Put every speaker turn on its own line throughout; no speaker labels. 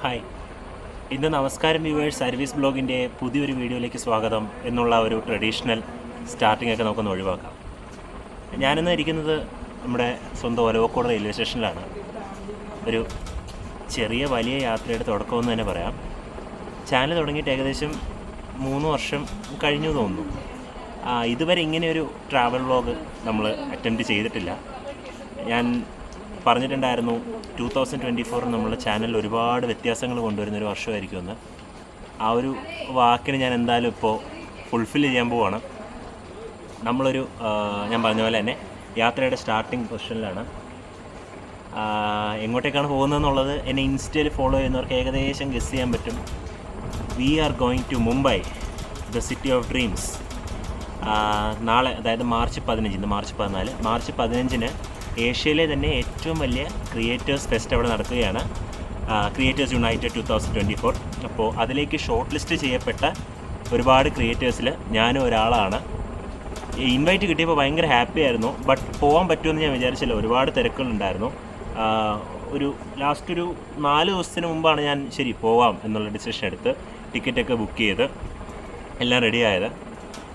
Hi. ഇന്ന് നമസ്കാരം viewers service ബ്ലോഗിന്റെ പുതിയൊരു വീഡിയോയിലേക്ക് സ്വാഗതം എന്നുള്ള ഒരു ട്രഡീഷണൽ സ്റ്റാർട്ടിംഗ് ഒക്കെ നമുക്കൊന്ന് ഒഴിവാക്കാം. ഞാനിന്ന് ഇരിക്കുന്നത് നമ്മുടെ സ്വന്തം ഒലവക്കോട് റെയിൽവേ സ്റ്റേഷനിലാണ്. ഒരു ചെറിയ വലിയ യാത്രയുടെ തുടക്കമെന്ന് തന്നെ പറയാം. ചാനൽ തുടങ്ങിയിട്ട് ഏകദേശം മൂന്ന് വർഷം കഴിഞ്ഞു തോന്നുന്നു. ഇതുവരെ ഇങ്ങനെ ഒരു ട്രാവൽ വ്ളോഗ് നമ്മൾ അറ്റംപ്റ്റ് ചെയ്തിട്ടില്ല. ഞാൻ പറഞ്ഞിട്ടുണ്ടായിരുന്നു ടു തൗസൻഡ് ട്വന്റി ഫോറിൽ നമ്മുടെ ചാനലിൽ ഒരുപാട് വ്യത്യാസങ്ങൾ കൊണ്ടുവരുന്ന ഒരു വർഷമായിരിക്കുമെന്ന് ആ ഒരു വാക്കിന് ഞാൻ എന്തായാലും ഇപ്പോൾ ഫുൾഫിൽ ചെയ്യാൻ പോവാണ്. നമ്മളൊരു ഞാൻ പറഞ്ഞ പോലെ തന്നെ യാത്രയുടെ സ്റ്റാർട്ടിംഗ് പൊസിഷനിലാണ് എങ്ങോട്ടേക്കാണ് പോകുന്നതെന്നുള്ളത് എന്നെ ഇൻസ്റ്റയിൽ ഫോളോ ചെയ്യുന്നവർക്ക് ഏകദേശം ഗസ് ചെയ്യാൻ പറ്റും. We are going to Mumbai the city of dreams നാളെ അതായത് മാർച്ച് പതിനഞ്ച് ഇന്ന് മാർച്ച് പതിനാല്. മാർച്ച് പതിനഞ്ചിന് ഏഷ്യയിലെ തന്നെ ഏറ്റവും വലിയ ക്രിയേറ്റേഴ്സ് ഫെസ്റ്റ് അവിടെ നടക്കുകയാണ്. Creators united two thousand twenty four അപ്പോൾ അതിലേക്ക് ഷോർട്ട് ലിസ്റ്റ് ചെയ്യപ്പെട്ട ഒരുപാട് ക്രിയേറ്റേഴ്സിൽ ഞാനും ഒരാളാണ്. ഇൻവൈറ്റ് കിട്ടിയപ്പോൾ ഭയങ്കര ഹാപ്പി ആയിരുന്നു. ബട്ട് പോകാൻ പറ്റുമെന്ന് ഞാൻ വിചാരിച്ചില്ല. ഒരുപാട് തിരക്കുകളുണ്ടായിരുന്നു. ഒരു ലാസ്റ്റ് ഒരു നാല് ദിവസത്തിന് മുമ്പാണ് ഞാൻ ശരി പോവാം എന്നുള്ള ഡിസിഷൻ എടുത്ത് ടിക്കറ്റൊക്കെ ബുക്ക് ചെയ്ത് എല്ലാം റെഡിയായത്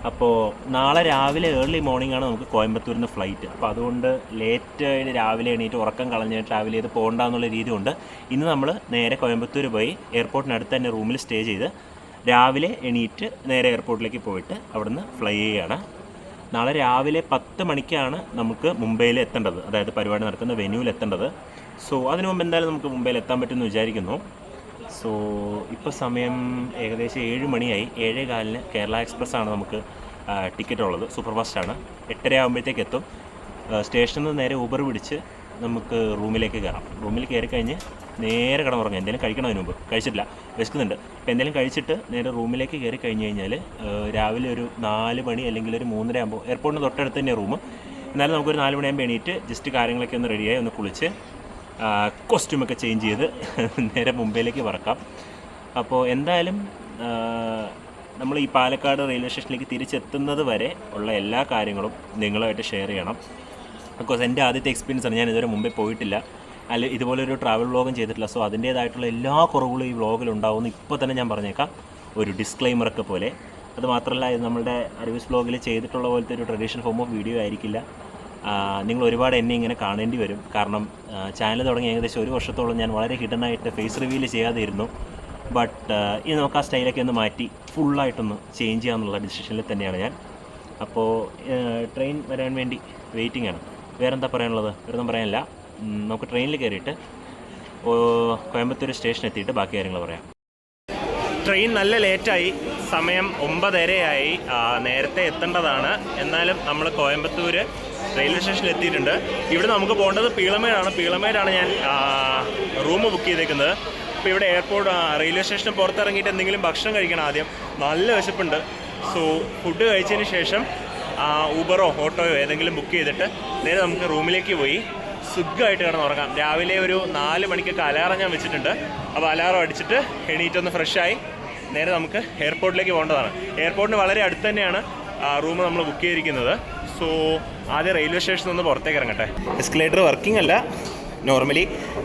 അപ്പോൾ നാളെ രാവിലെ ഏർലി മോർണിംഗ് ആണ് നമുക്ക് കോയമ്പത്തൂരിൽ നിന്ന് ഫ്ലൈറ്റ് അപ്പോൾ അതുകൊണ്ട് ലേറ്റ് ആയിട്ട് രാവിലെ എണീറ്റ് ഉറക്കം കളഞ്ഞ് ട്രാവൽ ചെയ്ത് പോകണ്ട എന്നുള്ള രീതി കൊണ്ട് ഇന്ന് നമ്മൾ നേരെ കോയമ്പത്തൂർ പോയി എയർപോർട്ടിനടുത്ത് തന്നെ റൂമിൽ സ്റ്റേ ചെയ്ത് രാവിലെ എണീറ്റ് നേരെ എയർപോർട്ടിലേക്ക് പോയിട്ട് അവിടുന്ന് ഫ്ലൈ ചെയ്യുകയാണ്. നാളെ രാവിലെ പത്ത് മണിക്കാണ് നമുക്ക് മുംബൈയിൽ എത്തേണ്ടത്. അതായത് പരിപാടി നടക്കുന്ന വെന്യൂവിൽ എത്തേണ്ടത്. സോ അതിനു മുമ്പ് എന്തായാലും നമുക്ക് മുംബൈയിൽ എത്താൻ പറ്റുമെന്ന് വിചാരിക്കുന്നു. സോ ഇപ്പോൾ സമയം ഏകദേശം ഏഴ് മണിയായി. ഏഴേ കാലിന് കേരള എക്സ്പ്രസ് ആണ് നമുക്ക് ടിക്കറ്റ് ഉള്ളത്. സൂപ്പർ ഫാസ്റ്റാണ് എട്ടര ആകുമ്പോഴത്തേക്ക് എത്തും. സ്റ്റേഷനിൽ നിന്ന് നേരെ ഊബർ പിടിച്ച് നമുക്ക് റൂമിലേക്ക് കയറാം റൂമിൽ കയറി കഴിഞ്ഞ് നേരെ കിടന്നുറങ്ങാം. എന്തെങ്കിലും കഴിക്കണം അതിന് മുമ്പ്? കഴിച്ചിട്ടില്ല. വിശക്കുന്നുണ്ട്. അപ്പോൾ എന്തെങ്കിലും കഴിച്ചിട്ട് നേരെ റൂമിലേക്ക് കയറി കഴിഞ്ഞ് കഴിഞ്ഞാൽ രാവിലെ ഒരു നാല് മണി അല്ലെങ്കിൽ ഒരു മൂന്നര ആകുമ്പോൾ എയർപോർട്ടിന് തൊട്ടടുത്ത് തന്നെ റൂം. എന്നാലും നമുക്കൊരു നാല് മണിയാകുമ്പോൾ എണീറ്റ് ജസ്റ്റ് കാര്യങ്ങളൊക്കെ ഒന്ന് റെഡിയായി ഒന്ന് കുളിച്ച് കോസ്റ്റ്യൂമൊക്കെ ചേഞ്ച് ചെയ്ത് നേരെ മുംബൈയിലേക്ക് പറക്കാം. അപ്പോൾ എന്തായാലും നമ്മൾ ഈ പാലക്കാട് റെയിൽവേ സ്റ്റേഷനിലേക്ക് തിരിച്ചെത്തുന്നത് വരെ ഉള്ള എല്ലാ കാര്യങ്ങളും നിങ്ങളുമായിട്ട് ഷെയർ ചെയ്യണം. ബിക്കോസ് എന്റെ ആദ്യത്തെ എക്സ്പീരിയൻസ് ആണ്. ഞാൻ ഇതുവരെ മുമ്പേ പോയിട്ടില്ല. അല്ല ഇതുപോലൊരു ട്രാവൽ വ്ളോഗും ചെയ്തിട്ടില്ല. സോ അതിന്റേതായിട്ടുള്ള എല്ലാ കുറവുകളും ഈ വ്ളോഗിൽ ഉണ്ടാവുമെന്ന് ഇപ്പോൾ തന്നെ ഞാൻ പറഞ്ഞേക്കാം. ഒരു ഡിസ്ക്ലൈമറൊക്കെ പോലെ. അത് മാത്രമല്ല ഇത് നമ്മുടെ അരുവിസ് വ്ളോഗിൽ ചെയ്തിട്ടുള്ള പോലത്തെ ഒരു ട്രഡീഷണൽ ഫോം ഓഫ് വീഡിയോ ആയിരിക്കില്ല. നിങ്ങൾ ഒരുപാട് എന്നെ ഇങ്ങനെ കാണേണ്ടി വരും. കാരണം ചാനൽ തുടങ്ങി ഏകദേശം ഒരു വർഷത്തോളം ഞാൻ വളരെ ഹിഡനായിട്ട് ഫേസ് റിവീൽ ചെയ്യാതെ ഇരുന്നു ബട്ട് ഇനി നമുക്ക് ആ സ്റ്റൈലൊക്കെ ഒന്ന് മാറ്റി ഫുള്ളായിട്ടൊന്ന് ചേഞ്ച് ചെയ്യാമെന്നുള്ള ഡിസിഷനിൽ തന്നെയാണ് ഞാൻ. അപ്പോൾ ട്രെയിൻ വരാൻ വേണ്ടി വെയിറ്റിംഗ് ആണ്. വേറെന്താ പറയാനുള്ളത്? വേറൊന്നും പറയാനില്ല. നമുക്ക് ട്രെയിനിൽ കയറിയിട്ട് കോയമ്പത്തൂർ സ്റ്റേഷൻ എത്തിയിട്ട് ബാക്കി കാര്യങ്ങൾ പറയാം. ട്രെയിൻ നല്ല ലേറ്റായി സമയം ഒമ്പതരയായി. നേരത്തെ എത്തേണ്ടതാണ്. എന്നാലും നമ്മൾ കോയമ്പത്തൂർ റെയിൽവേ സ്റ്റേഷനിൽ എത്തിയിട്ടുണ്ട്. ഇവിടെ നമുക്ക് പോകേണ്ടത് പീളമേടാണ്. പീളമേടാണ് ഞാൻ റൂം ബുക്ക് ചെയ്തേക്കുന്നത്. അപ്പോൾ ഇവിടെ എയർപോർട്ട് റെയിൽവേ സ്റ്റേഷന് പുറത്തിറങ്ങിയിട്ട് എന്തെങ്കിലും ഭക്ഷണം കഴിക്കണം ആദ്യം. നല്ല വിശപ്പുണ്ട്. സോ ഫുഡ് കഴിച്ചതിന് ശേഷം ഊബറോ ഓട്ടോയോ ഏതെങ്കിലും ബുക്ക് ചെയ്തിട്ട് നേരെ നമുക്ക് റൂമിലേക്ക് പോയി. സുഖമായിട്ട് കിടന്ന് ഉറങ്ങാം. രാവിലെ ഒരു നാല് മണിക്കൊക്കെ അലാറം ഞാൻ വെച്ചിട്ടുണ്ട്. അപ്പോൾ അലാറം അടിച്ചിട്ട് എണീറ്റൊന്ന് ഫ്രഷായി നേരെ നമുക്ക് എയർപോർട്ടിലേക്ക് പോകേണ്ടതാണ്. എയർപോർട്ടിന് വളരെ അടുത്ത് തന്നെയാണ്. റൂം നമ്മൾ ബുക്ക് ചെയ്തിരിക്കുന്നത്. സോ ആദ്യം റെയിൽവേ സ്റ്റേഷനിൽ നിന്ന് പുറത്തേക്ക് ഇറങ്ങട്ടെ. എസ്കലേറ്റർ വർക്കിംഗ് അല്ല. നോർമലി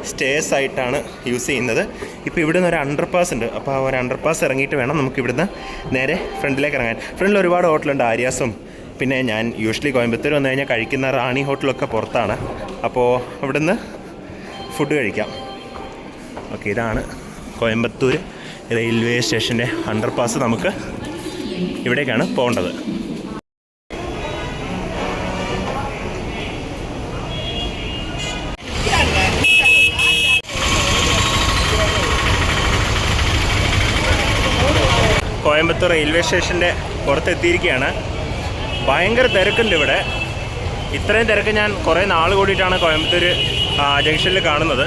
സ്റ്റേഴ്സ് ആയിട്ടാണ് യൂസ് ചെയ്യുന്നത്. ഇപ്പോൾ ഇവിടെ നിന്ന് ഒരു അണ്ടർ പാസ് ഉണ്ട്. അപ്പോൾ ആ ഒരു അണ്ടർ പാസ് ഇറങ്ങിയിട്ട് വേണം നമുക്ക് ഇവിടുന്ന് നേരെ ഫ്രണ്ടിലേക്ക് ഇറങ്ങാൻ. ഫ്രണ്ടിൽ ഒരുപാട് ഹോട്ടലുണ്ട് ആര്യാസും പിന്നെ ഞാൻ യൂഷ്വലി കോയമ്പത്തൂർ വന്നു കഴിഞ്ഞാൽ കഴിക്കുന്ന റാണി ഹോട്ടലൊക്കെ പുറത്താണ്. അപ്പോൾ ഇവിടുന്ന് ഫുഡ് കഴിക്കാം. ഓക്കെ ഇതാണ് കോയമ്പത്തൂർ റെയിൽവേ സ്റ്റേഷന്റെ അണ്ടർ പാസ് നമുക്ക് ഇവിടേക്കാണ് പോകേണ്ടത്. കോയമ്പത്തൂർ റെയിൽവേ സ്റ്റേഷന്റെ പുറത്തെത്തിയിരിക്കുകയാണ്. ഭയങ്കര തിരക്കുണ്ട് ഇവിടെ. ഇത്രയും തിരക്ക് ഞാൻ കുറേ നാൾ കൂടിയിട്ടാണ് കോയമ്പത്തൂർ ജംഗ്ഷനിൽ കാണുന്നത്.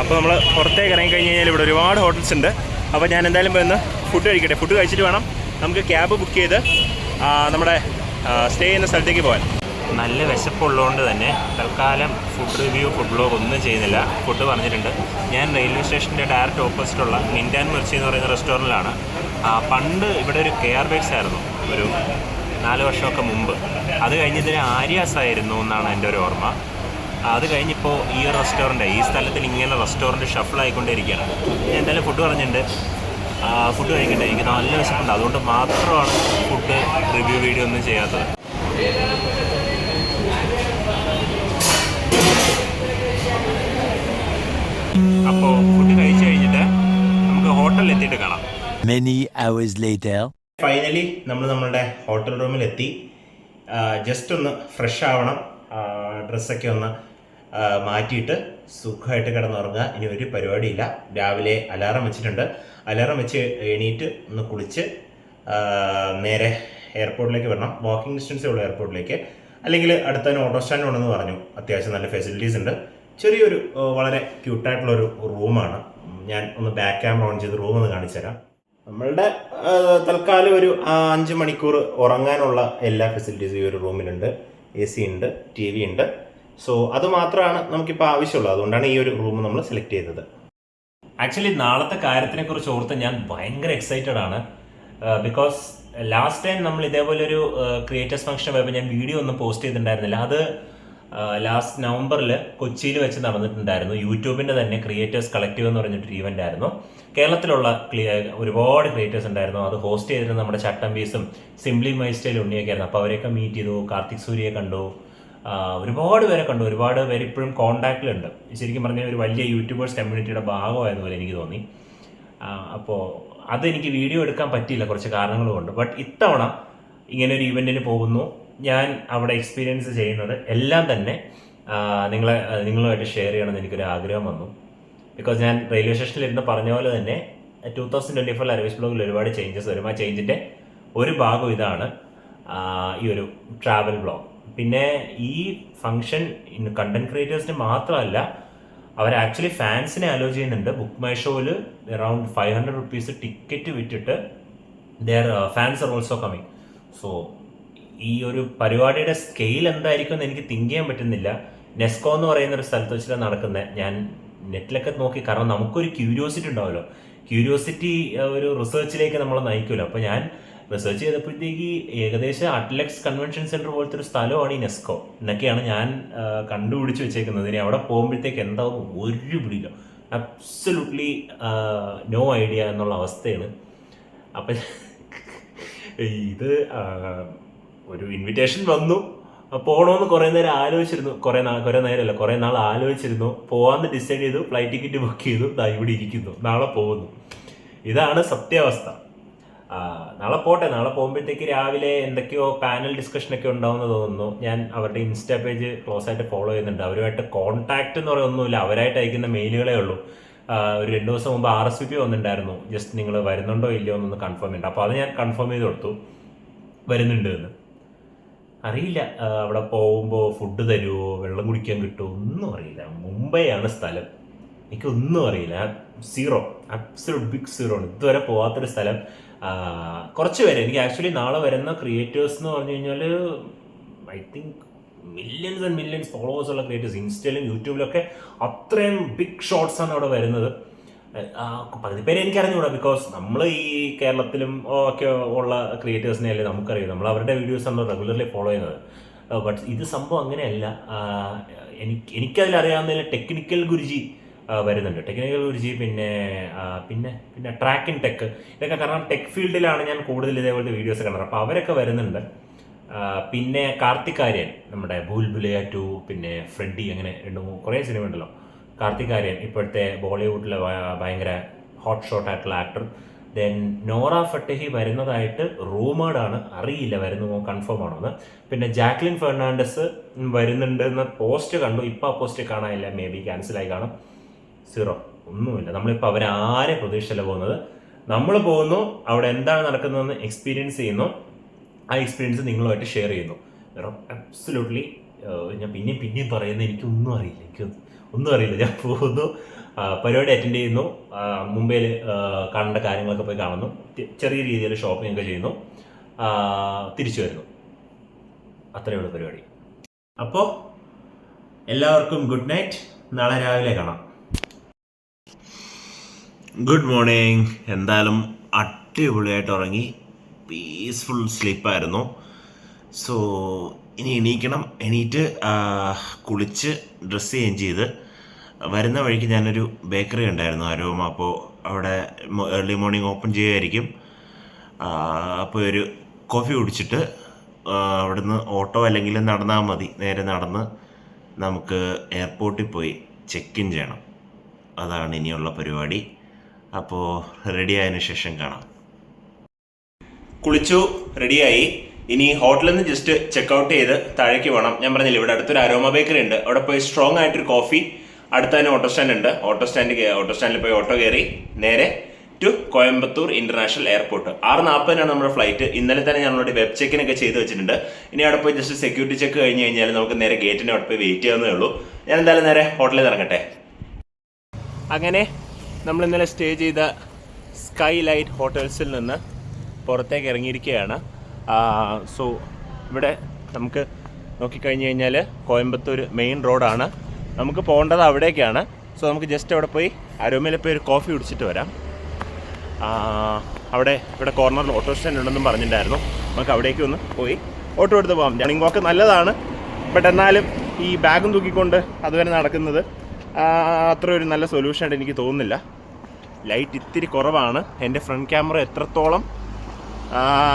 അപ്പോൾ നമ്മൾ പുറത്തേക്ക് ഇറങ്ങി കഴിഞ്ഞ് കഴിഞ്ഞാൽ ഇവിടെ ഒരുപാട് ഹോട്ടൽസ് ഉണ്ട്. അപ്പോൾ ഞാൻ എന്തായാലും പോയി ഒന്ന് ഫുഡ് കഴിക്കട്ടെ. ഫുഡ് കഴിച്ചിട്ട് വേണം നമുക്ക് ക്യാബ് ബുക്ക് ചെയ്ത് നമ്മുടെ സ്റ്റേ ചെയ്യുന്ന സ്ഥലത്തേക്ക് പോകാൻ. നല്ല വിശപ്പുള്ളതുകൊണ്ട് തന്നെ തൽക്കാലം ഫുഡ് റിവ്യൂ ഫുഡ് ബ്ലോഗ് ഒന്നും ചെയ്യുന്നില്ല. ഫുഡ് പറഞ്ഞിട്ടുണ്ട്. ഞാൻ റെയിൽവേ സ്റ്റേഷന്റെ ഡയറക്റ്റ് ഓപ്പോസിറ്റുള്ള മിന്റാൻ മിർച്ചി എന്ന് പറയുന്ന റെസ്റ്റോറന്റിലാണ്. പണ്ട് ഇവിടെ ഒരു കെ ആർ ബേക്സ് ആയിരുന്നു ഒരു നാല് വർഷമൊക്കെ മുമ്പ്. അത് കഴിഞ്ഞതിന് ആര്യാസ് ആയിരുന്നു എന്നാണ് എന്റെ ഒരു ഓർമ്മ. അത് കഴിഞ്ഞിപ്പോൾ ഈ ഒരു റെസ്റ്റോറന്റ് ഈ സ്ഥലത്തിൽ ഇങ്ങനെ റെസ്റ്റോറന്റ് ഷഫിൾ ആയിക്കൊണ്ടിരിക്കുകയാണ് ഞാൻ എന്തായാലും ഫുഡ് പറഞ്ഞിട്ടുണ്ട്. ഫുഡ് കഴിക്കട്ടെ. എനിക്ക് നല്ല വിശപ്പുണ്ട്. അതുകൊണ്ട് മാത്രമാണ് ഫുഡ് റിവ്യൂ വീഡിയോ ഒന്നും ചെയ്യാത്തത്.
Many hours later.
ഫൈനലി നമ്മൾ നമ്മളുടെ ഹോട്ടൽ റൂമിൽ എത്തി ജസ്റ്റ് ഒന്ന് ഫ്രഷ് ആവണം. ഡ്രസ്സൊക്കെ ഒന്ന് മാറ്റിയിട്ട് സുഖമായിട്ട് കിടന്നുറങ്ങുക. ഇനി ഒരു പരിപാടിയില്ല. രാവിലെ അലാറം വെച്ചിട്ടുണ്ട്. അലാറം വെച്ച് എണീറ്റ് ഒന്ന് കുളിച്ച് നേരെ എയർപോർട്ടിലേക്ക് വരണം. വാക്കിംഗ് ഡിസ്റ്റൻസേ ഉള്ളൂ എയർപോർട്ടിലേക്ക്. അല്ലെങ്കിൽ അടുത്ത ഓട്ടോ സ്റ്റാൻഡ് ഉണ്ടെന്ന് പറഞ്ഞു. അത്യാവശ്യം നല്ല ഫെസിലിറ്റീസ് ഉണ്ട്. ചെറിയൊരു വളരെ ക്യൂട്ടായിട്ടുള്ളൊരു റൂമാണ് ഞാൻ ഒന്ന് ബാക്ക് ക്യാമറ ഓൺ ചെയ്ത് റൂം ഒന്ന് കാണിച്ചു തരാം നമ്മളുടെ തൽക്കാലം ഒരു അഞ്ച് മണിക്കൂർ ഉറങ്ങാനുള്ള എല്ലാ ഫെസിലിറ്റീസും ഈ ഒരു റൂമിലുണ്ട്. എ സി ഉണ്ട് ടി വി ഉണ്ട്. സോ അത് മാത്രമാണ് നമുക്കിപ്പോൾ ആവശ്യമുള്ളത് അതുകൊണ്ടാണ് ഈ ഒരു റൂം നമ്മൾ സെലക്ട് ചെയ്തത്. ആക്ച്വലി നാളത്തെ കാര്യത്തിനെ കുറിച്ച് ഓർത്ത് ഞാൻ ഭയങ്കര എക്സൈറ്റഡ് ആണ്. ബിക്കോസ് ലാസ്റ്റ് ടൈം നമ്മൾ ഇതേപോലെ ഒരു ക്രിയേറ്റേഴ്സ് ഫംഗ്ഷൻ പോയപ്പോൾ ഞാൻ വീഡിയോ ഒന്നും പോസ്റ്റ് ചെയ്തിട്ടുണ്ടായിരുന്നില്ല. അത് ലാസ്റ്റ് നവംബറിൽ കൊച്ചിയിൽ വെച്ച് നടന്നിട്ടുണ്ടായിരുന്നു. യൂട്യൂബിന്റെ തന്നെ ക്രിയേറ്റേഴ്സ് കളക്റ്റീവ് എന്ന് പറഞ്ഞിട്ടൊരു ഈവന്റ് ആയിരുന്നു. കേരളത്തിലുള്ള ഒരുപാട് ക്രിയേറ്റേഴ്സ് ഉണ്ടായിരുന്നു. അത് ഹോസ്റ്റ് ചെയ്തിരുന്ന നമ്മുടെ ചട്ടമ്പീസും സിംപ്ലി മൈ സ്റ്റൈൽ ഉണ്ണിയൊക്കെ ആയിരുന്നു അപ്പോൾ അവരെയൊക്കെ മീറ്റ് ചെയ്തു. കാർത്തിക് സൂര്യയെ കണ്ടു. ഒരുപാട് പേരെ കണ്ടു. ഒരുപാട് പേര് ഇപ്പോഴും കോണ്ടാക്റ്റിലുണ്ട് ശരിക്കും പറഞ്ഞാൽ ഒരു വലിയ യൂട്യൂബേഴ്സ് കമ്മ്യൂണിറ്റിയുടെ ഭാഗമായതുപോലെ എനിക്ക് തോന്നി. അപ്പോൾ അത് എനിക്ക് വീഡിയോ എടുക്കാൻ പറ്റിയില്ല. കുറച്ച് കാരണങ്ങൾ കൊണ്ട്. ബട്ട് ഇത്തവണ ഇങ്ങനെ ഒരു ഇവന്റിന് പോകുന്നു. ഞാൻ അവിടെ എക്സ്പീരിയൻസ് ചെയ്യുന്നത് എല്ലാം തന്നെ നിങ്ങളെ നിങ്ങളുമായിട്ട് ഷെയർ ചെയ്യണമെന്ന് എനിക്കൊരു ആഗ്രഹം വന്നു. ബിക്കോസ് ഞാൻ റെയിൽവേ സ്റ്റേഷനിൽ ഇരുന്ന് പറഞ്ഞ പോലെ തന്നെ ടൂ തൗസൻഡ് ട്വന്റി ഫോർ അരവിസ് ബ്ലോഗിൽ ഒരുപാട് ചേഞ്ചസ് വരും. ആ ചേഞ്ചിന്റെ ഒരു ഭാഗം ഇതാണ് ഈ ഒരു ട്രാവൽ ബ്ലോഗ് പിന്നെ ഈ ഫംഗ്ഷൻ കണ്ടന്റ് ക്രിയേറ്റേഴ്സിന് മാത്രമല്ല അവർ ആക്ച്വലി ഫാൻസിനെ അലോ ചെയ്യുന്നുണ്ട്. ബുക്ക് മൈ ഷോയിൽ around five hundred rupees ticket വിറ്റിട്ട് their fans are also coming so ഈ ഒരു പരിപാടിയുടെ സ്കെയിൽ എന്തായിരിക്കും എന്ന് എനിക്ക് തിങ്ക് ചെയ്യാൻ പറ്റുന്നില്ല. നെസ്കോ എന്ന് പറയുന്ന ഒരു സ്ഥലത്ത് വെച്ചിട്ടാണ് നടക്കുന്നത്. ഞാൻ നെറ്റിലൊക്കെ നോക്കി. കാരണം നമുക്കൊരു ക്യൂരിയോസിറ്റി ഉണ്ടാവുമല്ലോ ക്യൂരിയോസിറ്റി ഒരു റിസർച്ചിലേക്ക് നമ്മളെ നയിക്കുമല്ലോ. അപ്പോൾ ഞാൻ റിസർച്ച് ചെയ്തപ്പോഴത്തേക്ക് ഏകദേശം അറ്റ്ലക്സ് കൺവെൻഷൻ സെന്റർ പോലത്തെ ഒരു സ്ഥലമാണ് ഈ നെസ്കോ. എന്നൊക്കെയാണ് ഞാൻ കണ്ടുപിടിച്ച് വെച്ചേക്കുന്നത്. ഇനി അവിടെ പോകുമ്പോഴത്തേക്ക് എന്താവും? ഒരു പിടിയില്ല. അബ്സൊലൂട്ട്ലി നോ ഐഡിയ എന്നുള്ള അവസ്ഥയാണ്. അപ്പം ഇത് ഒരു ഇൻവിറ്റേഷൻ വന്നു. പോകണമെന്ന് കുറേ നേരം ആലോചിച്ചിരുന്നു. കുറേ നാൾ കുറേ നേരമല്ല കുറേ നാൾ ആലോചിച്ചിരുന്നു. പോകാമെന്ന് ഡിസൈഡ് ചെയ്തു ഫ്ലൈറ്റ് ടിക്കറ്റ് ബുക്ക് ചെയ്തു ദാ ഇവിടെ ഇരിക്കുന്നു. നാളെ പോകുന്നു. ഇതാണ് സത്യാവസ്ഥ. നാളെ പോട്ടെ. നാളെ പോകുമ്പോഴത്തേക്ക് രാവിലെ എന്തൊക്കെയോ പാനൽ ഡിസ്കഷനൊക്കെ ഉണ്ടാവുമെന്ന് തോന്നുന്നു. ഞാൻ അവരുടെ ഇൻസ്റ്റാ പേജ് ക്ലോസ് ആയിട്ട് ഫോളോ ചെയ്യുന്നുണ്ട്. അവരുമായിട്ട് കോൺടാക്ട് എന്ന് പറയുന്നൊന്നുമില്ല അവരായിട്ട് അയക്കുന്ന മെയിലുകളേ ഉള്ളൂ. ഒരു രണ്ട് ദിവസം മുമ്പ് ആർ എസ് പി വന്നിട്ടുണ്ടായിരുന്നു. ജസ്റ്റ് നിങ്ങൾ വരുന്നുണ്ടോ ഇല്ലയോ എന്നൊന്ന് കൺഫേം ചെയ്യണ്ട. അപ്പോൾ അത് ഞാൻ കൺഫേം ചെയ്ത് കൊടുത്തു. വരുന്നുണ്ട് എന്ന്. അറിയില്ല. അവിടെ പോകുമ്പോൾ ഫുഡ് തരുമോ വെള്ളം കുടിക്കാൻ കിട്ടുമോ ഒന്നും അറിയില്ല. മുംബൈയാണ് സ്ഥലം. എനിക്കൊന്നും അറിയില്ല. സീറോ അബ്സലൂട്ട് ബിഗ് സീറോ ആണ്. ഇതുവരെ പോകാത്തൊരു സ്ഥലം. കുറച്ച് പേര്. എനിക്ക് ആക്ച്വലി നാളെ വരുന്ന ക്രിയേറ്റേഴ്സ് എന്ന് പറഞ്ഞു കഴിഞ്ഞാൽ I think millions and millions followers ഉള്ള ക്രിയേറ്റേഴ്സ് ഇൻസ്റ്റയിലും യൂട്യൂബിലൊക്കെ അത്രയും ബിഗ് ഷോർട്സ് ആണ് അവിടെ വരുന്നത്. പകുതി പേര് എനിക്ക് അറിഞ്ഞുകൂടാ ബിക്കോസ് നമ്മൾ ഈ കേരളത്തിലും ഒക്കെ ഉള്ള ക്രിയേറ്റേഴ്സിനെ അല്ലേ നമുക്കറിയാം. നമ്മൾ അവരുടെ വീഡിയോസ് ആണ് റെഗുലർലി ഫോളോ ചെയ്യുന്നത്. ബട്ട് ഇത് സംഭവം അങ്ങനെയല്ല. എനിക്ക് എനിക്കതിൽ അറിയാവുന്നതിൽ ടെക്നിക്കൽ ഗുരുജി വരുന്നുണ്ട്. ടെക്നിക്കൽ ഗുരുജി പിന്നെ പിന്നെ പിന്നെ ട്രാക്ക് ഇൻ ടെക് ഇതൊക്കെ കാരണം ടെക് ഫീൽഡിലാണ് ഞാൻ കൂടുതൽ ഇതേപോലത്തെ വീഡിയോസ് കണ്ടത് അപ്പോൾ അവരൊക്കെ വരുന്നുണ്ട്. പിന്നെ കാർത്തിക് ആര്യൻ നമ്മുടെ ഭൂൽബുലയ ടു പിന്നെ ഫ്രെഡി അങ്ങനെ രണ്ട് കുറേ സിനിമ ഉണ്ടല്ലോ. കാർത്തിക് ആര്യൻ ഇപ്പോഴത്തെ ബോളിവുഡിലെ ഭയങ്കര ഹോട്ട് ഷോട്ട് ആയിട്ടുള്ള ആക്ടർ ദെൻ നോറ ഫട്ടഹി വരുന്നതായിട്ട് റൂമേഡ് ആണ്. അറിയില്ല വരുന്നു കൺഫേം ആണോ എന്ന് പിന്നെ ജാക്ലിൻ ഫെർണാണ്ടസ് വരുന്നുണ്ട് എന്ന പോസ്റ്റ് കണ്ടു. ഇപ്പോൾ ആ പോസ്റ്റ് കാണാനില്ല. മേ ബി ക്യാൻസലായി കാണും. സീറോ ഒന്നുമില്ല. നമ്മളിപ്പോൾ അവരാരെ പ്രതീക്ഷയില്ല പോകുന്നത്? നമ്മൾ പോകുന്നു. അവിടെ എന്താണ് നടക്കുന്നതെന്ന് എക്സ്പീരിയൻസ് ചെയ്യുന്നു. ആ എക്സ്പീരിയൻസ് നിങ്ങളുമായിട്ട് ഷെയർ ചെയ്യുന്നു. അബ്സല്യൂട്ട്ലി ഞാൻ പിന്നെയും പിന്നെയും പറയുന്നത് എനിക്കൊന്നും അറിയില്ല. എനിക്ക് ഒന്നും അറിയില്ല. ഞാൻ പോകുന്നു. പരിപാടി അറ്റൻഡ് ചെയ്യുന്നു. മുംബൈയിൽ കാണേണ്ട കാര്യങ്ങളൊക്കെ പോയി കാണുന്നു. ചെറിയ രീതിയിൽ ഷോപ്പിംഗ് ഒക്കെ ചെയ്യുന്നു. തിരിച്ചു വരുന്നു. അത്രയേ ഉള്ളൂ പരിപാടി. അപ്പോൾ എല്ലാവർക്കും ഗുഡ് നൈറ്റ് നാളെ രാവിലെ കാണാം. ഗുഡ് മോർണിംഗ് എന്തായാലും അടിപൊളിയായിട്ട് ഉറങ്ങി. പീസ്ഫുൾ സ്ലീപ്പായിരുന്നു സോ
ഇനി എണീക്കണം. എണീറ്റ് കുളിച്ച് ഡ്രസ്സ് ചേഞ്ച് ചെയ്ത് വരുന്ന വഴിക്ക് ഞാനൊരു ബേക്കറി ഉണ്ടായിരുന്നു അരോമ അപ്പോൾ അവിടെ ഏർലി മോർണിംഗ് ഓപ്പൺ ചെയ്യുമായിരിക്കും അപ്പോൾ ഒരു കോഫി കുടിച്ചിട്ട് അവിടുന്ന് ഓട്ടോ അല്ലെങ്കിൽ നടന്നാൽ മതി. നേരെ നടന്ന് നമുക്ക് എയർപോർട്ടിൽ പോയി ചെക്ക് ഇൻ ചെയ്യണം. അതാണ് ഇനിയുള്ള പരിപാടി. അപ്പോൾ റെഡി ആയതിനു ശേഷം കാണാം.
കുളിച്ചു റെഡിയായി ഇനി ഹോട്ടലിൽ നിന്ന് ജസ്റ്റ് ചെക്കൗട്ട് ചെയ്ത് താഴേക്ക് പോകണം ഞാൻ പറഞ്ഞില്ല ഇവിടെ അടുത്തൊരു അരോമ ബേക്കറി ഉണ്ട്. അവിടെ പോയി സ്ട്രോങ് ആയിട്ടൊരു കോഫി അടുത്ത തന്നെ ഓട്ടോ സ്റ്റാൻഡ് ഉണ്ട്. ഓട്ടോ സ്റ്റാൻഡ് ഓട്ടോ സ്റ്റാൻഡിൽ പോയി ഓട്ടോ കയറി നേരെ ടു കോയമ്പത്തൂർ ഇന്റർനാഷണൽ എയർപോർട്ട് ആറ് നാൽപ്പതിനാണ് നമ്മുടെ ഫ്ലൈറ്റ് ഇന്നലെ തന്നെ ഞങ്ങളുടെ വെബ് ചെക്കിനൊക്കെ ചെയ്ത് വെച്ചിട്ടുണ്ട്. ഇനി അവിടെ പോയി ജസ്റ്റ് സെക്യൂരിറ്റി ചെക്ക് കഴിഞ്ഞ് കഴിഞ്ഞാൽ നമുക്ക് നേരെ ഗേറ്റിന് അവിടെ പോയി വെയിറ്റ് ചെയ്യാവുന്നേ ഉള്ളൂ. ഞാൻ എന്തായാലും നേരെ ഹോട്ടലിൽ ഇറങ്ങട്ടെ. അങ്ങനെ നമ്മൾ ഇന്നലെ സ്റ്റേ ചെയ്ത സ്കൈ ലൈറ്റ് ഹോട്ടൽസിൽ നിന്ന് പുറത്തേക്ക് ഇറങ്ങിയിരിക്കുകയാണ്. സോ ഇവിടെ നമുക്ക് നോക്കിക്കഴിഞ്ഞ് കഴിഞ്ഞാൽ കോയമ്പത്തൂർ മെയിൻ റോഡാണ് നമുക്ക് പോകേണ്ടത് അവിടേക്കാണ്. സോ നമുക്ക് ജസ്റ്റ് അവിടെ പോയി അരോമയിൽ പോയി ഒരു കോഫി കുടിച്ചിട്ട് വരാം. അവിടെ ഇവിടെ കോർണറിൽ ഓട്ടോ സ്റ്റാൻഡ് ഉണ്ടെന്നും പറഞ്ഞിട്ടുണ്ടായിരുന്നു. നമുക്ക് അവിടേക്ക് ഒന്ന് പോയി ഓട്ടോ എടുത്ത് പോകാം. റണ്ണിങ് വാക്ക് നല്ലതാണ്. ബട്ട് എന്നാലും ഈ ബാഗും തൂക്കിക്കൊണ്ട് അതുവരെ നടക്കുന്നത് അത്ര ഒരു നല്ല സൊല്യൂഷൻ ആയിട്ട് എനിക്ക് തോന്നുന്നില്ല. ലൈറ്റ് ഇത്തിരി കുറവാണ്. എന്റെ ഫ്രണ്ട് ക്യാമറ എത്രത്തോളം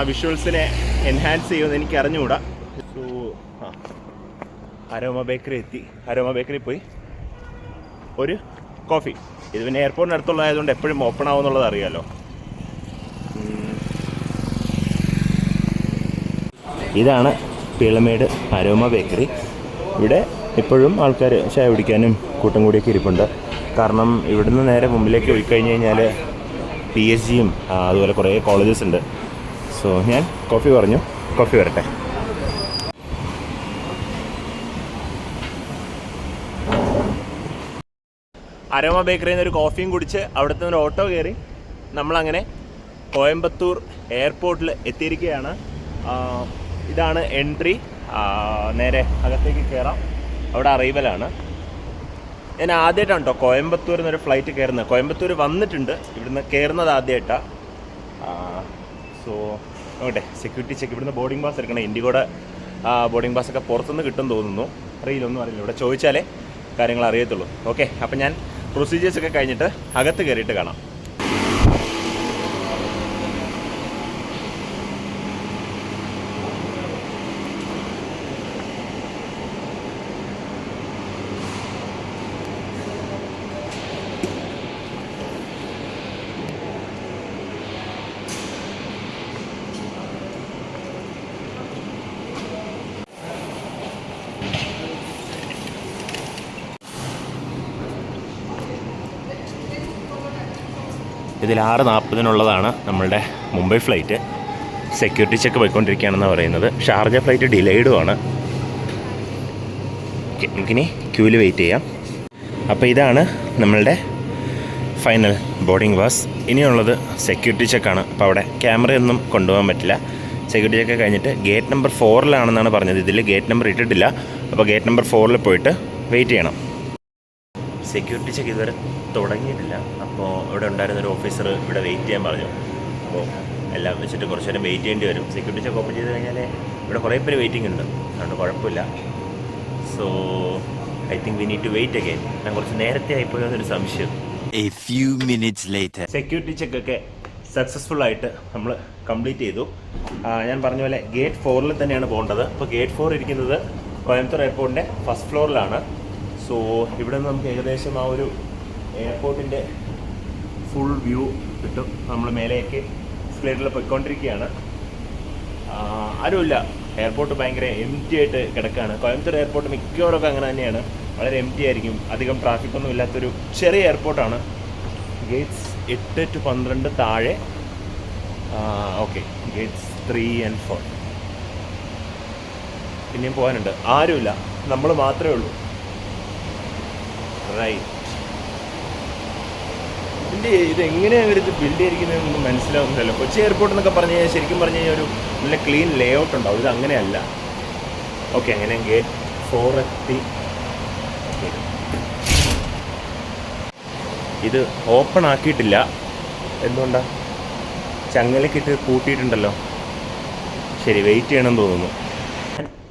വിഷ്വൽസിനെ എൻഹാൻസ് ചെയ്യുമെന്ന് എനിക്ക് അറിഞ്ഞുകൂടാ സോ ആ. അരോമ ബേക്കറി എത്തി. അരോമ ബേക്കറി പോയി. ഒരു കോഫി ഇത് പിന്നെ എയർപോർട്ടിന് എപ്പോഴും ഓപ്പൺ ആവുമെന്നുള്ളത് അറിയാലോ. ഉം. ഇതാണ് പിളമേട് അരോമ ബേക്കറി ഇവിടെ ഇപ്പോഴും ആൾക്കാർ ചായ കുടിക്കാനും കൂട്ടം കൂടിയൊക്കെ ഇരിപ്പുണ്ട്. കാരണം ഇവിടുന്ന് നേരെ മുമ്പിലേക്ക് പോയി കഴിഞ്ഞ് കഴിഞ്ഞാൽ പി എസ് ജിയും അതുപോലെ കുറേ കോളേജസ് ഉണ്ട്. സോ ഞാൻ കോഫി പറഞ്ഞു. കോഫി വരട്ടെ. അരോമ ബേക്കറിയിൽ നിന്ന് ഒരു കോഫിയും കുടിച്ച് അവിടുത്തെ ഒരു ഓട്ടോ കയറി നമ്മളങ്ങനെ കോയമ്പത്തൂർ എയർപോർട്ടിൽ എത്തിയിരിക്കുകയാണ്. ഇതാണ് എൻട്രി. നേരെ അകത്തേക്ക് കയറാം അവിടെ അറൈവലാണ്. ഞാൻ ആദ്യമായിട്ടാണ് കേട്ടോ കോയമ്പത്തൂർ എന്നൊരു ഫ്ലൈറ്റ് കയറുന്നത്. കോയമ്പത്തൂർ വന്നിട്ടുണ്ട്. ഇവിടുന്ന് കയറുന്നത് ആദ്യമായിട്ടാണ് സോ നോക്കട്ടെ സെക്യൂരിറ്റി ചെക്ക് ഇവിടുന്ന് ബോർഡിംഗ് പാസ് എടുക്കണം. ഇൻഡിഗോയുടെ ബോർഡിംഗ് പാസ് ഒക്കെ പുറത്തുനിന്ന് കിട്ടും തോന്നുന്നു. അറിയില്ലൊന്നും അറിയില്ല. ഇവിടെ ചോദിച്ചാലേ കാര്യങ്ങൾ അറിയത്തുള്ളൂ. ഓക്കെ അപ്പം ഞാൻ പ്രൊസീജിയേഴ്സ് ഒക്കെ കഴിഞ്ഞിട്ട് അകത്ത് കയറിയിട്ട് കാണാം. ഇതിൽ ആറ് നാൽപ്പതിനുള്ളതാണ് നമ്മളുടെ മുംബൈ ഫ്ലൈറ്റ്. സെക്യൂരിറ്റി ചെക്ക് പോയിക്കൊണ്ടിരിക്കുകയാണെന്ന് പറയുന്നത്. ഷാർജ ഫ്ലൈറ്റ് ഡിലേഡും ആണ്. ഓക്കെ നമുക്കിനി ക്യൂവിൽ വെയിറ്റ് ചെയ്യാം. അപ്പോൾ ഇതാണ് നമ്മളുടെ ഫൈനൽ ബോർഡിംഗ് പാസ് ഇനിയുള്ളത് സെക്യൂരിറ്റി ചെക്കാണ് അപ്പോൾ അവിടെ ക്യാമറയൊന്നും കൊണ്ടുപോകാൻ പറ്റില്ല. സെക്യൂരിറ്റി ചെക്ക് കഴിഞ്ഞിട്ട് ഗേറ്റ് നമ്പർ ഫോറിലാണെന്നാണ് പറഞ്ഞത്. ഇതിൽ ഗേറ്റ് നമ്പർ ഇട്ടിട്ടില്ല. അപ്പോൾ ഗേറ്റ് നമ്പർ ഫോറിൽ പോയിട്ട് വെയിറ്റ് ചെയ്യണം. സെക്യൂരിറ്റി ചെക്ക് ഇതുവരെ തുടങ്ങിയിട്ടില്ല. അപ്പോൾ ഇവിടെ ഉണ്ടായിരുന്ന ഒരു ഓഫീസർ ഇവിടെ വെയിറ്റ് ചെയ്യാൻ പറഞ്ഞു. അപ്പോൾ എല്ലാം വെച്ചിട്ട് കുറച്ച് നേരം വെയിറ്റ് ചെയ്യേണ്ടി വരും. സെക്യൂരിറ്റി ചെക്ക് ഓപ്പൺ ചെയ്ത് കഴിഞ്ഞാൽ ഇവിടെ കുറേ പേര് വെയിറ്റിംഗ് ഉണ്ട്. അതുകൊണ്ട് കുഴപ്പമില്ല. So I think we need to wait again ഞാൻ കുറച്ച് നേരത്തെ ആയിപ്പോയോ എന്നൊരു സംശയം.
A few minutes later
security ചെക്കൊക്കെ successful ആയിട്ട് നമ്മൾ കംപ്ലീറ്റ് ചെയ്തു. ഞാൻ പറഞ്ഞ പോലെ ഗേറ്റ് ഫോറിൽ തന്നെയാണ് പോകേണ്ടത്. അപ്പോൾ ഗേറ്റ് ഫോർ ഇരിക്കുന്നത് കോയമ്പത്തൂർ എയർപോർട്ടിന്റെ ഫസ്റ്റ് ഫ്ലോറിലാണ് സോ ഇവിടെ നിന്ന് നമുക്ക് ഏകദേശം ആ ഒരു എയർപോർട്ടിന്റെ ഫുൾ വ്യൂ കിട്ടും. നമ്മൾ മേലെയൊക്കെ സ്ക്ലേറ്റിൽ പോയിക്കൊണ്ടിരിക്കുകയാണ്. ആരുമില്ല. എയർപോർട്ട് ഭയങ്കര എം ടി ആയിട്ട് കിടക്കുകയാണ് കോയമ്പത്തൂർ എയർപോർട്ട് മിക്കവാറൊക്കെ അങ്ങനെ തന്നെയാണ്. വളരെ എം ടി ആയിരിക്കും. അധികം ട്രാഫിക് ഒന്നും ഇല്ലാത്തൊരു ചെറിയ എയർപോർട്ടാണ് ഗേറ്റ്സ് എട്ട് ടു പന്ത്രണ്ട് താഴെ. Okay gates three and four പിന്നെയും പോകാനുണ്ട്. ആരുമില്ല. നമ്മൾ മാത്രമേ ഉള്ളൂ. റൈറ്റ് ഇത് എങ്ങനെയാണ് ഇവരിത് ബിൽഡ് ചെയ്തിരിക്കുന്നതെന്ന് മനസ്സിലാവുന്നില്ലല്ലോ. കൊച്ചി എയർപോർട്ട് എന്നൊക്കെ പറഞ്ഞു കഴിഞ്ഞാൽ ശരിക്കും പറഞ്ഞു കഴിഞ്ഞാൽ ഒരു നല്ല ക്ലീൻ ലേ ഔട്ട് ഉണ്ടാവും. ഇത് അങ്ങനെയല്ല. ഓക്കെ അങ്ങനെ ഗേറ്റ് ഫോർ എത്തി. ഇത് ഓപ്പൺ ആക്കിയിട്ടില്ല. എന്തുകൊണ്ടാ? ചങ്ങലക്കിട്ട് കൂട്ടിയിട്ടുണ്ടല്ലോ. ശരി വെയിറ്റ് ചെയ്യണമെന്ന് തോന്നുന്നു.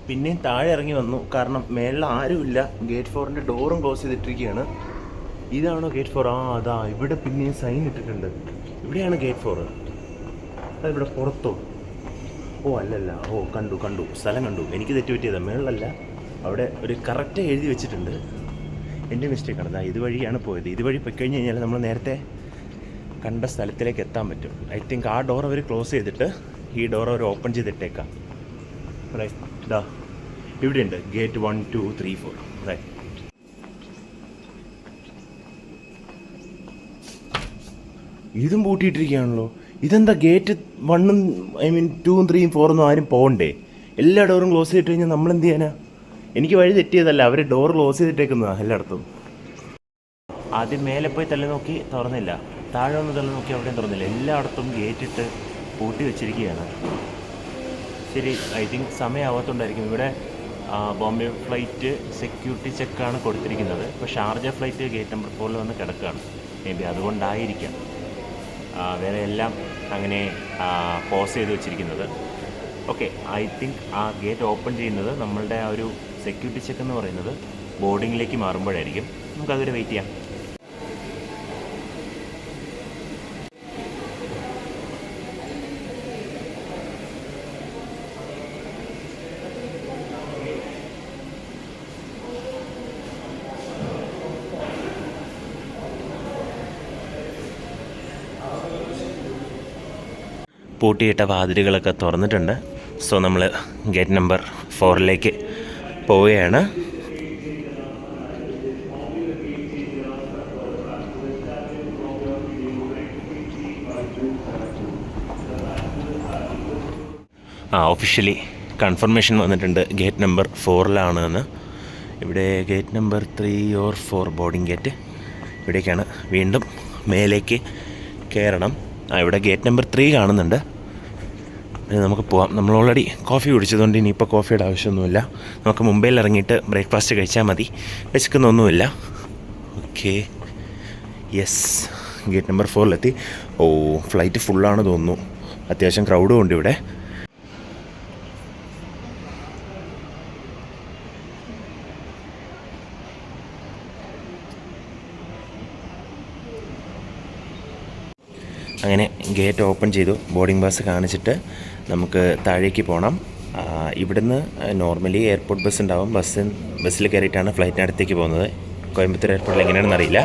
പിന്നെയും താഴെ ഇറങ്ങി വന്നു. കാരണം മേളിൽ ആരുമില്ല. ഗേറ്റ് ഫോറിന്റെ ഡോറും ക്ലോസ് ചെയ്തിട്ടിരിക്കുകയാണ്. ഇതാണോ ഗേറ്റ് ഫോർ ആ അതാ. ഇവിടെ പിന്നെയും സൈൻ ഇട്ടിട്ടുണ്ട്. ഇവിടെയാണ് ഗേറ്റ് ഫോർ അതിവിടെ പുറത്തോ? ഓ അല്ലല്ല. ഓ കണ്ടു കണ്ടു. സ്ഥലം കണ്ടു. എനിക്ക് തെറ്റ് പറ്റിയതാ മേളിലല്ല അവിടെ ഒരു കറക്റ്റ് എഴുതി വെച്ചിട്ടുണ്ട്. എന്റെ മിസ്റ്റേക്കാണ് ദാ ഇതുവഴിയാണ് പോയത്. ഇതുവഴി പോയി കഴിഞ്ഞ് കഴിഞ്ഞാൽ നമ്മൾ നേരത്തെ കണ്ട സ്ഥലത്തിലേക്ക് എത്താൻ പറ്റും. ഐ തിങ്ക് ആ ഡോർ അവർ ക്ലോസ് ചെയ്തിട്ട് ഈ ഡോർ അവർ ഓപ്പൺ ചെയ്തിട്ടേക്കാം. റൈറ്റ് ഇതാ ഇവിടെയുണ്ട്. Gate one two three four right ഇതും പൂട്ടിയിട്ടിരിക്കുകയാണല്ലോ. ഇതെന്താ ഗേറ്റ് വണ്ണും ഐ മീൻ ടൂവും ത്രീയും ഫോറൊന്നും ആരും പോകണ്ടേ? എല്ലാ ഡോറും ക്ലോസ് ചെയ്തിട്ട് കഴിഞ്ഞാൽ നമ്മൾ എന്ത് ചെയ്യാനാ? എനിക്ക് വഴി തെറ്റിയതല്ല അവർ ഡോർ ക്ലോസ് ചെയ്തിട്ടേക്കുന്നതാണ് എല്ലായിടത്തും. ആദ്യം മേലെ പോയി തള്ളി നോക്കി തുറന്നില്ല. താഴെ ഒന്ന് തള്ളി നോക്കി അവിടെയും തുറന്നില്ല. എല്ലായിടത്തും ഗേറ്റിട്ട് പൂട്ടി വെച്ചിരിക്കുകയാണ്. ശരി ഐ തിങ്ക് സമയമാവാത്തോണ്ടായിരിക്കും. ഇവിടെ ബോംബെ ഫ്ലൈറ്റ് സെക്യൂരിറ്റി ചെക്കാണ് കൊടുത്തിരിക്കുന്നത്. ഇപ്പോൾ ഷാർജ ഫ്ലൈറ്റ് ഗേറ്റ് നമ്പർ ഫോറിൽ വന്ന് കിടക്കുകയാണ്. മേ ബി അതുകൊണ്ടായിരിക്കാം. വേറെ എല്ലാം അങ്ങനെ പോസ് ചെയ്ത് വെച്ചിരിക്കുന്നത്. ഓക്കെ ഐ തിങ്ക് ആ ഗേറ്റ് ഓപ്പൺ ചെയ്യുന്നത് നമ്മളുടെ ആ ഒരു സെക്യൂരിറ്റി ചെക്ക് എന്ന് പറയുന്നത് ബോർഡിങ്ങിലേക്ക് മാറുമ്പോഴായിരിക്കും. നമുക്കതുവരെ വെയിറ്റ് ചെയ്യാം. പൂട്ടിയിട്ട വാതിലുകളൊക്കെ തുറന്നിട്ടുണ്ട്. സോ നമ്മൾ ഗേറ്റ് നമ്പർ ഫോറിലേക്ക് പോവുകയാണ്. ആ ഒഫീഷ്യലി കൺഫർമേഷൻ വന്നിട്ടുണ്ട് ഗേറ്റ് നമ്പർ ഫോറിലാണ് എന്ന് ഇവിടെ gate number three or four boarding gate ഇവിടേക്കാണ്. വീണ്ടും മേലേക്ക് കയറണം. ആ ഇവിടെ ഗേറ്റ് നമ്പർ ത്രീ കാണുന്നുണ്ട്. നമുക്ക് പോവാം. നമ്മൾ ഓൾറെഡി കോഫി കുടിച്ചതുകൊണ്ട് ഇനിയിപ്പോൾ കോഫിയുടെ ആവശ്യമൊന്നുമില്ല. നമുക്ക് മുംബൈയിൽ ഇറങ്ങിയിട്ട് ബ്രേക്ക്ഫാസ്റ്റ് കഴിച്ചാൽ മതി. വിശക്കുന്നൊന്നുമില്ല. ഓക്കെ യെസ് ഗേറ്റ് നമ്പർ ഫോറിലെത്തി ഓ ഫ്ലൈറ്റ് ഫുള്ളാണ് തോന്നുന്നു. അത്യാവശ്യം ക്രൗഡും ഉണ്ട് ഇവിടെ. അങ്ങനെ ഗേറ്റ് ഓപ്പൺ ചെയ്തു. ബോർഡിംഗ് പാസ് കാണിച്ചിട്ട് നമുക്ക് താഴേക്ക് പോകണം ഇവിടുന്ന് നോർമലി എയർപോർട്ട് ബസ് ഉണ്ടാവും. ബസ് ബസ്സിൽ കയറിയിട്ടാണ് ഫ്ലൈറ്റിനടുത്തേക്ക് പോകുന്നത്. കോയമ്പത്തൂർ എയർപോർട്ടിൽ എങ്ങനെയാണെന്ന് അറിയില്ല.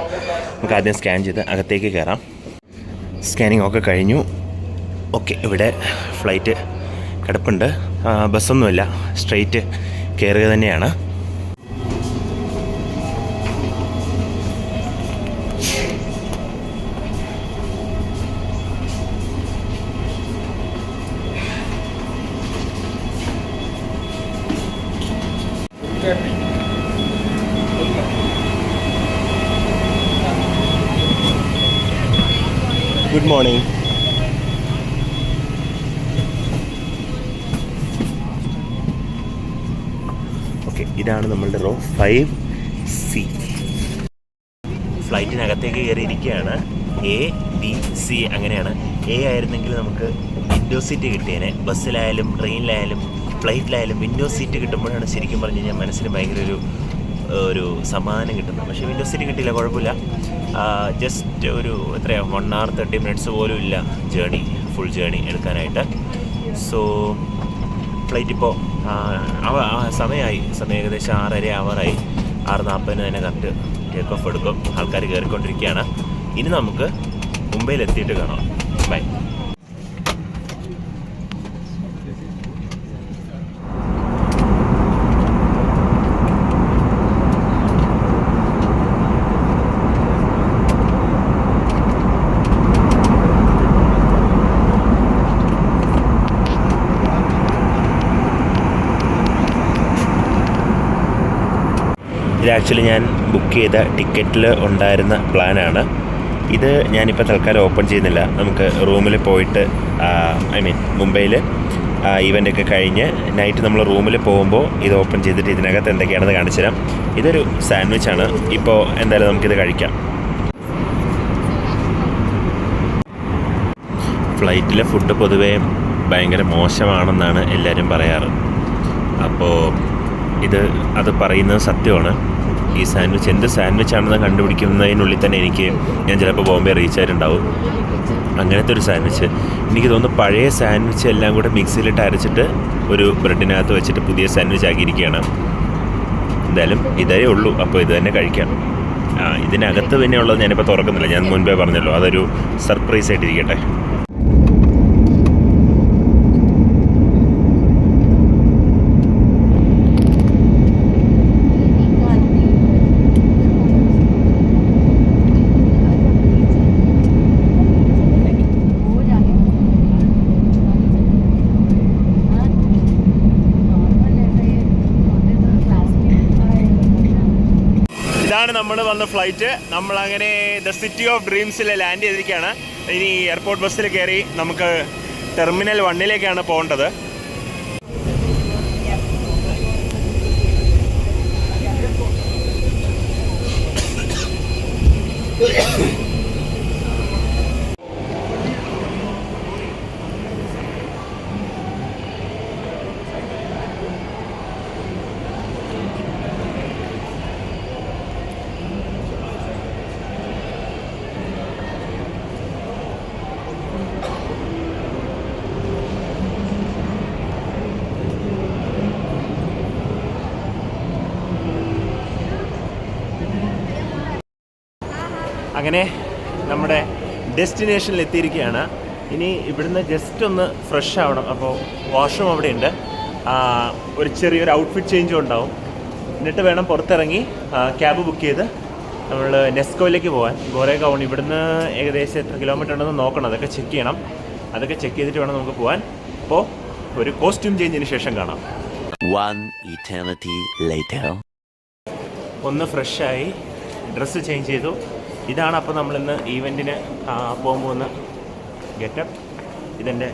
നമുക്ക് ആദ്യം സ്കാൻ ചെയ്ത് അകത്തേക്ക് കയറാം സ്കാനിങ് ഒക്കെ കഴിഞ്ഞു. ഓക്കെ ഇവിടെ ഫ്ലൈറ്റ് കിടപ്പുണ്ട്. ബസ്സൊന്നുമില്ല സ്ട്രെയിറ്റ് കയറുക തന്നെയാണ്. ഫൈവ് സി ഫ്ലൈറ്റിനകത്തേക്ക് കയറിയിരിക്കുകയാണ്. എ ബി സി അങ്ങനെയാണ്. എ ആയിരുന്നെങ്കിൽ നമുക്ക് വിൻഡോ സീറ്റ് കിട്ടിയേനെ. ബസ്സിലായാലും ട്രെയിനിലായാലും ഫ്ലൈറ്റിലായാലും വിൻഡോ സീറ്റ് കിട്ടുമ്പോഴാണ് ശരിക്കും പറഞ്ഞു കഴിഞ്ഞാൽ മനസ്സിന് ഭയങ്കര ഒരു ഒരു സമാധാനം കിട്ടുന്നത്. പക്ഷേ വിൻഡോ സീറ്റ് കിട്ടിയില്ല കുഴപ്പമില്ല. ജസ്റ്റ് ഒരു എത്രയാണ് വൺ അവർ തേർട്ടി മിനിറ്റ്സ് പോലും ഇല്ല ജേണി ഫുൾ ജേണി എടുക്കാനായിട്ട്. സോ ഫ്ലൈറ്റ് ഇപ്പോൾ സമയമായി സമയം ഏകദേശം ആറര ആവാറായി ആറ് നാൽപ്പതിന് തന്നെ കറക്റ്റ് ടേക്ക് ഓഫ് എടുക്കും. ആൾക്കാർ കയറിക്കൊണ്ടിരിക്കുകയാണ് ഇനി നമുക്ക് മുംബൈയിൽ എത്തിയിട്ട് കാണാം. ബൈ ഇത് ആക്ച്വലി ഞാൻ ബുക്ക് ചെയ്ത ടിക്കറ്റിൽ ഉണ്ടായിരുന്ന പ്ലാനാണ് ഇത് ഞാനിപ്പോൾ തൽക്കാലം ഓപ്പൺ ചെയ്യുന്നില്ല. നമുക്ക് റൂമിൽ പോയിട്ട് ഐ മീൻ മുംബൈയിൽ ഈവന്റൊക്കെ കഴിഞ്ഞ് നൈറ്റ് നമ്മൾ റൂമിൽ പോകുമ്പോൾ ഇത് ഓപ്പൺ ചെയ്തിട്ട് ഇതിനകത്ത് എന്തൊക്കെയാണെന്ന് കാണിച്ചു തരാം ഇതൊരു ആണ്. ഇപ്പോൾ എന്തായാലും നമുക്കിത് കഴിക്കാം. ഫ്ലൈറ്റിലെ ഫുഡ് പൊതുവേ ഭയങ്കര മോശമാണെന്നാണ് എല്ലാവരും പറയാറ്. അപ്പോൾ ഇത് അത് പറയുന്നത് സത്യമാണ്. ഈ സാൻഡ്വിച്ച് എന്ത് സാൻഡ്വിച്ച് ആണെന്ന് കണ്ടുപിടിക്കുന്നതിനുള്ളിൽ തന്നെ എനിക്ക് ഞാൻ ചിലപ്പോൾ ബോംബെ റീച്ച് ആയിട്ടുണ്ടാവും. അങ്ങനത്തെ ഒരു സാൻഡ്വിച്ച്. എനിക്ക് തോന്നുന്നു പഴയ സാൻഡ്വിച്ച് എല്ലാം കൂടെ മിക്സിയിലിട്ട് അരച്ചിട്ട് ഒരു ബ്രെഡിനകത്ത് വെച്ചിട്ട് പുതിയ സാൻഡ്വിച്ച് ആക്കിയിരിക്കുകയാണ്. എന്തായാലും ഇതേ ഉള്ളൂ. അപ്പോൾ ഇത് തന്നെ കഴിക്കാം. ആ ഇതിനകത്ത് പിന്നെ ഉള്ളത് ഞാനിപ്പോൾ തുറക്കുന്നില്ല. ഞാൻ മുൻപേ പറഞ്ഞല്ലോ അതൊരു സർപ്രൈസ് ആയിട്ടിരിക്കട്ടെ ഇതാണ് നമ്മൾ നമ്മൾ അങ്ങനെ ദ സിറ്റി ഓഫ് ഡ്രീംസിൽ ലാൻഡ് ചെയ്തിരിക്കുകയാണ്. ഇനി എയർപോർട്ട് ബസ്സിൽ കയറി നമുക്ക് ടെർമിനൽ വണ്ണിലേക്കാണ് പോകേണ്ടത്. അങ്ങനെ നമ്മുടെ ഡെസ്റ്റിനേഷനിൽ എത്തിയിരിക്കുകയാണ് ഇനി ഇവിടുന്ന് ജസ്റ്റ് ഒന്ന് ഫ്രഷ് ആവണം. അപ്പോൾ വാഷ്റൂം അവിടെയുണ്ട്. ഒരു ചെറിയൊരു ഔട്ട്ഫിറ്റ് ചേഞ്ചും ഉണ്ടാവും. എന്നിട്ട് വേണം പുറത്തിറങ്ങി ക്യാബ് ബുക്ക് ചെയ്ത് നമ്മൾ നെസ്കോയിലേക്ക് പോകാൻ ഗോരേഗൗൺ ഇവിടുന്ന് ഏകദേശം എത്ര കിലോമീറ്റർ ഉണ്ടെന്ന് നോക്കണം. അതൊക്കെ ചെക്ക് ചെയ്യണം. അതൊക്കെ ചെക്ക് ചെയ്തിട്ട് വേണം നമുക്ക് പോകാൻ അപ്പോൾ ഒരു കോസ്റ്റ്യൂം ചേഞ്ചിന് ശേഷം കാണാം. ഒന്ന് ഫ്രഷായി ഡ്രസ്സ് ചേഞ്ച് ചെയ്തു. ഇതാണ് അപ്പോൾ നമ്മൾ നമ്മളിന്ന് ഈവെന്റിന് പോകാൻ പോകുന്ന ഗെറ്റപ്പ് ഇതിന്റെ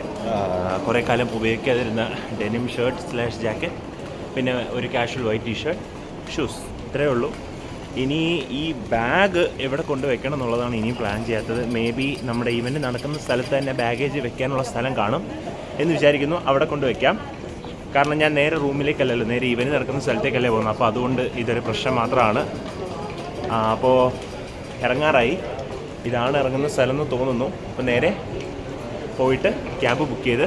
കുറേ കാലം ഉപയോഗിക്കാതിരുന്ന ഡെനിം ഷർട്ട് സ്ലാഷ് ജാക്കറ്റ് പിന്നെ ഒരു casual white T shirt shoes ഇത്രയേ ഉള്ളൂ. ഇനി ഈ ബാഗ് എവിടെ കൊണ്ടുവയ്ക്കണം എന്നുള്ളതാണ് ഇനിയും പ്ലാൻ ചെയ്യാത്തത്. മേ ബി നമ്മുടെ ഈവന്റ് നടക്കുന്ന സ്ഥലത്ത് തന്നെ ബാഗേജ് വെക്കാനുള്ള സ്ഥലം കാണും എന്ന് വിചാരിക്കുന്നു. അവിടെ കൊണ്ടുവയ്ക്കാം. കാരണം ഞാൻ നേരെ റൂമിലേക്കല്ലല്ലോ നേരെ ഇവന് നടക്കുന്ന സ്ഥലത്തേക്കല്ലേ പോകുന്നത്. അപ്പോൾ അതുകൊണ്ട് ഇതൊരു പ്രശ്നം മാത്രമാണ്. അപ്പോൾ ഇറങ്ങാറായി. ഇതാണ് ഇറങ്ങുന്ന സ്ഥലം എന്ന് തോന്നുന്നു. അപ്പോൾ നേരെ പോയിട്ട് ക്യാബ് ബുക്ക് ചെയ്ത്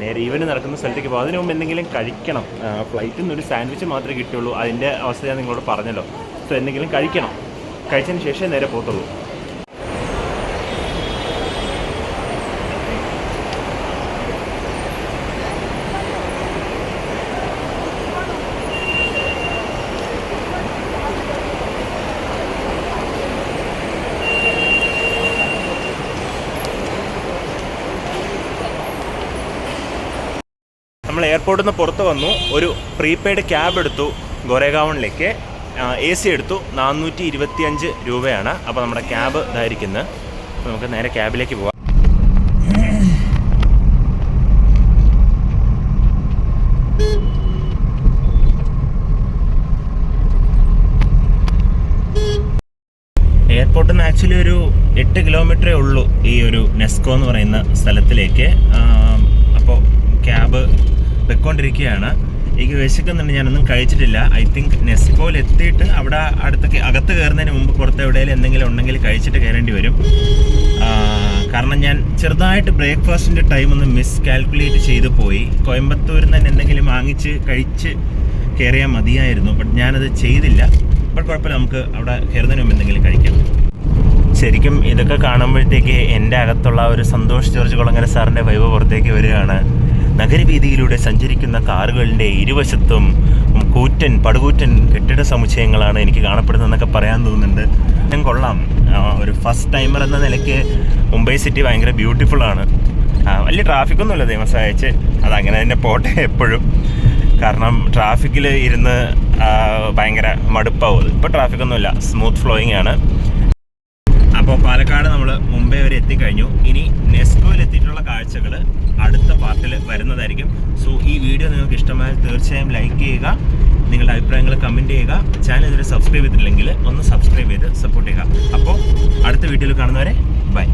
നേരെ ഈവന് നടക്കുന്ന സ്ഥലത്തേക്ക് പോകും. അതിനു മുമ്പ് എന്തെങ്കിലും കഴിക്കണം. ഫ്ലൈറ്റിൽ നിന്ന് ഒരു സാൻഡ്വിച്ച് മാത്രമേ കിട്ടുള്ളൂ അതിന്റെ അവസ്ഥ ഞാൻ നിങ്ങളോട് പറഞ്ഞല്ലോ. സോ എന്തെങ്കിലും കഴിക്കണം. കഴിച്ചതിന് ശേഷം നേരെ പോകത്തുള്ളൂ നമ്മൾ എയർപോർട്ടിൽ നിന്ന് പുറത്ത് വന്നു ഒരു പ്രീപെയ്ഡ് ക്യാബ് എടുത്തു ഗോരേഗാവണിലേക്ക്. എ സി എടുത്തു നാനൂറ്റി ഇരുപത്തി അഞ്ച് രൂപയാണ് അപ്പോൾ നമ്മുടെ ക്യാബ് ഇതായിരിക്കുന്നത് നമുക്ക് നേരെ ക്യാബിലേക്ക് പോവാം. എയർപോർട്ടിൽ നിന്ന് ആക്ച്വലി ഒരു എട്ട് കിലോമീറ്ററേ ഉള്ളൂ ഈ ഒരു നെസ്കോ എന്ന് പറയുന്ന സ്ഥലത്തിലേക്ക്. വെക്കൊണ്ടിരിക്കുകയാണ് എനിക്ക് വിശക്കുന്നുണ്ട് ഞാനൊന്നും കഴിച്ചിട്ടില്ല. ഐ തിങ്ക് നെസ്കോയിൽ എത്തിയിട്ട് അവിടെ അടുത്ത് അകത്ത് കയറുന്നതിന് മുമ്പ് പുറത്ത് എവിടെയെങ്കിലും എന്തെങ്കിലും ഉണ്ടെങ്കിൽ കഴിച്ചിട്ട് കയറേണ്ടി വരും. കാരണം ഞാൻ ചെറുതായിട്ട് ബ്രേക്ക്ഫാസ്റ്റിന്റെ ടൈം ഒന്ന് മിസ് കാൽക്കുലേറ്റ് ചെയ്ത് പോയി. കോയമ്പത്തൂരിൽ നിന്ന് എന്തെങ്കിലും വാങ്ങിച്ച് കഴിച്ച് കയറിയാൽ മതിയായിരുന്നു. ബട്ട് ഞാനത് ചെയ്തില്ല. ബട്ട് കുഴപ്പമില്ല നമുക്ക് അവിടെ കയറുന്നതിന് മുമ്പ് എന്തെങ്കിലും കഴിക്കാം. ശരിക്കും ഇതൊക്കെ കാണുമ്പോഴത്തേക്ക് എന്റെ അകത്തുള്ള ഒരു സന്തോഷ് ജോർജ് കുളങ്ങര സാറിന്റെ വൈവ് പുറത്തേക്ക് വരികയാണ്. നഗരവീതിയിലൂടെ സഞ്ചരിക്കുന്ന കാറുകളുടെ ഇരുവശത്തും കൂറ്റൻ പടുകൂറ്റൻ കെട്ടിട സമുച്ചയങ്ങളാണ് എനിക്ക് കാണപ്പെടുന്നതെന്നൊക്കെ പറയാൻ തോന്നുന്നുണ്ട്. ഞാൻ കൊള്ളാം. ഒരു ഫസ്റ്റ് ടൈമർ എന്ന നിലയ്ക്ക് മുംബൈ സിറ്റി ഭയങ്കര ബ്യൂട്ടിഫുൾ ആണ്. വലിയ ട്രാഫിക്കൊന്നുമില്ല ദൈവസഹായിച്ച് അതങ്ങനെ തന്നെ പോട്ടെ എപ്പോഴും. കാരണം ട്രാഫിക്കിൽ ഇരുന്ന് ഭയങ്കര മടുപ്പാവും. ഇപ്പോൾ ട്രാഫിക്കൊന്നുമില്ല സ്മൂത്ത് ഫ്ലോയിങ് ആണ്. അപ്പോൾ പാലക്കാട് നമ്മൾ മുംബൈ വരെ എത്തിക്കഴിഞ്ഞു. ഇനി നെസ്കോയിൽ എത്തിയിട്ടുള്ള കാഴ്ചകൾ അടുത്ത പാർട്ടിൽ വരുന്നതായിരിക്കും. സോ ഈ വീഡിയോ നിങ്ങൾക്ക് ഇഷ്ടമായാൽ തീർച്ചയായും ലൈക്ക് ചെയ്യുക. നിങ്ങളുടെ അഭിപ്രായങ്ങൾ കമന്റ് ചെയ്യുക. ചാനൽ ഇതുവരെ സബ്സ്ക്രൈബ് ചെയ്തിട്ടില്ലെങ്കിൽ ഒന്ന് സബ്സ്ക്രൈബ് ചെയ്ത് സപ്പോർട്ട് ചെയ്യുക. അപ്പോൾ അടുത്ത വീഡിയോയിൽ കാണുന്നവരെ ബൈ